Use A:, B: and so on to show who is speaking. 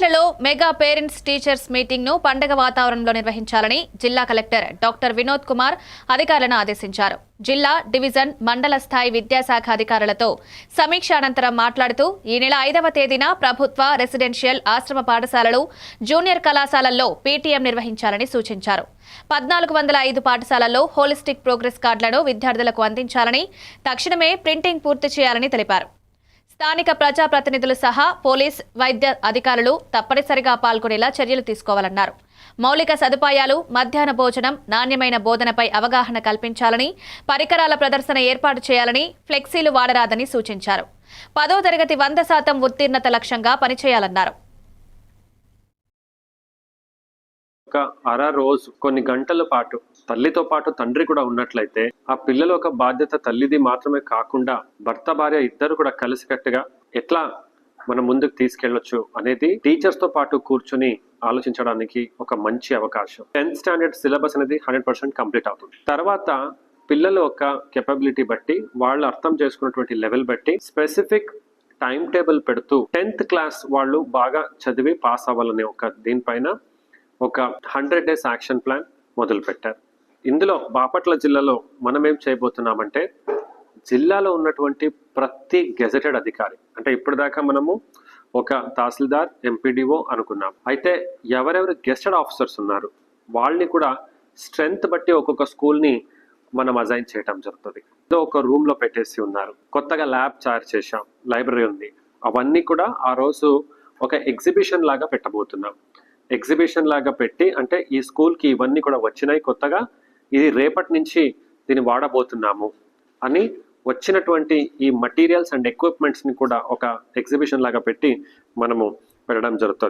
A: బాపట్లలో mega parents teachers మీటింగ్ను పండగ వాతావరణంలో నిర్వహించాలని జిల్లా కలెక్టర్ డాక్టర్ వినోద్ కుమార్ అధికారులను ఆదేశించారు. జిల్లా డివిజన్ మండల స్థాయి విద్యాశాఖ అధికారులతో సమీక్ష అనంతరం మాట్లాడుతూ ఈ నెల ఐదవ తేదీన ప్రభుత్వ రెసిడెన్షియల్ ఆశ్రమ పాఠశాలలు జూనియర్ కళాశాలల్లో పీటీఎం నిర్వహించాలని సూచించారు. పద్నాలుగు వందల ఐదు పాఠశాలల్లో హోలిస్టిక్ ప్రోగ్రెస్ కార్డులను విద్యార్థులకు అందించాలని తక్షణమే ప్రింటింగ్ పూర్తి చేయాలని తెలిపారు. స్థానిక ప్రజాప్రతినిధులు సహా పోలీస్ వైద్య అధికారులు తప్పనిసరిగా పాల్గొనేలా చర్యలు తీసుకోవాలన్నారు. మౌలిక సదుపాయాలు మధ్యాహ్న భోజనం నాణ్యమైన బోధనపై అవగాహన కల్పించాలని పరికరాల ప్రదర్శన ఏర్పాటు చేయాలని ఫ్లెక్సీలు వాడరాదని సూచించారు. పదో తరగతి వంద శాతం ఉత్తీర్ణత లక్ష్యంగా పనిచేయాలన్నారు.
B: ఒక అర రోజు కొన్ని గంటల పాటు తల్లితో పాటు తండ్రి కూడా ఉన్నట్లయితే ఆ పిల్లల ఒక బాధ్యత తల్లిది మాత్రమే కాకుండా భర్త భార్య ఇద్దరు కూడా కలిసికట్టుగా ఎట్లా మనం ముందుకు తీసుకెళ్ళొచ్చు అనేది టీచర్స్తో పాటు కూర్చొని ఆలోచించడానికి ఒక మంచి అవకాశం. టెన్త్ స్టాండర్డ్ సిలబస్ అనేది హండ్రెడ్ పర్సెంట్ కంప్లీట్ అవుతుంది. తర్వాత పిల్లల యొక్క కెపబిలిటీ బట్టి వాళ్ళు అర్థం చేసుకున్నటువంటి లెవెల్ బట్టి స్పెసిఫిక్ టైం టేబుల్ పెడుతూ టెన్త్ క్లాస్ వాళ్ళు బాగా చదివి పాస్ అవ్వాలనే ఒక దీనిపైన ఒక హండ్రెడ్ డేస్ యాక్షన్ ప్లాన్ మొదలు పెట్టారు ఇందులో బాపట్ల జిల్లాలో మనం ఏం చేయబోతున్నామంటే జిల్లాలో ఉన్నటువంటి ప్రతి గెజెటెడ్ అధికారి అంటే ఇప్పటిదాకా మనము ఒక తహసీల్దార్ ఎంపీడీఓ అనుకున్నాం. అయితే ఎవరెవరు గెస్టెడ్ ఆఫీసర్స్ ఉన్నారు వాళ్ళని కూడా స్ట్రెంగ్త్ బట్టి ఒక్కొక్క స్కూల్ని మనం అజైన్ చేయటం జరుగుతుంది. ఏదో ఒక రూమ్లో పెట్టేసి ఉన్నారు. కొత్తగా ల్యాబ్ తయారు చేశాం లైబ్రరీ ఉంది. అవన్నీ కూడా ఆ రోజు ఒక ఎగ్జిబిషన్ లాగా పెట్టబోతున్నాం. ఎగ్జిబిషన్ లాగా పెట్టి అంటే ఈ స్కూల్కి ఇవన్నీ కూడా వచ్చినాయి కొత్తగా ఇది రేపటి నుంచి దీన్ని వాడబోతున్నాము అని వచ్చినటువంటి ఈ మటీరియల్స్ అండ్ ఎక్విప్మెంట్స్ని కూడా ఒక ఎగ్జిబిషన్ లాగా పెట్టి మనము పెట్టడం జరుగుతుంది.